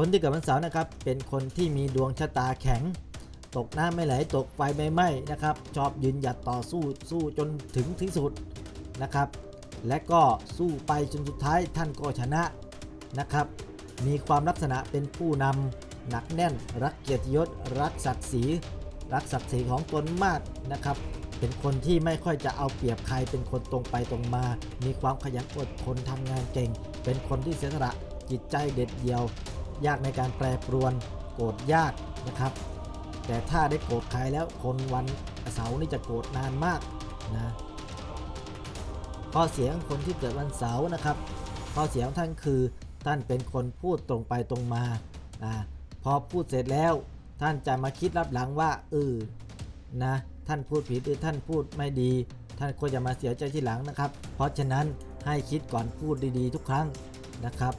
คนที่เกิดวันเสาร์นะครับ เป็นคนที่มีดวงชะตาแข็ง ตกน้ำไม่ไหลตกไฟไม่ไหม้นะครับ ชอบยืนหยัดต่อสู้สู้จนถึงที่สุดนะครับ และก็สู้ไปจนสุดท้ายท่านก็ชนะนะครับ มีความลักษณะเป็นผู้นำหนักแน่น รักเกียรติยศ รักศักดิ์ศรีรักศักดิ์ศรีของตนมากนะครับ เป็นคนที่ไม่ค่อยจะเอาเปรียบใคร เป็นคนตรงไปตรงมา มีความขยันอดทนทำงานเก่ง เป็นคนที่เสียสละจิตใจเด็ดเดี่ยว ยากในการแปรปรวนโกรธยากนะครับ แต่ถ้าได้โกรธใครแล้วคนวันเสาร์นี่จะโกรธนานมากนะข้อเสียงคนที่เกิดวันเสาร์นะครับข้อเสียของท่านคือท่านเป็นคนพูดตรงไปตรงมานะพอพูดเสร็จแล้วท่านจะมาคิดรับหลังว่าเออนะท่านพูดผิดหรือท่านพูดไม่ดี ท่านควรจะมาเสียใจที่หลังนะครับ เพราะฉะนั้นให้คิดก่อนพูดดีๆ ทุกครั้งนะครับ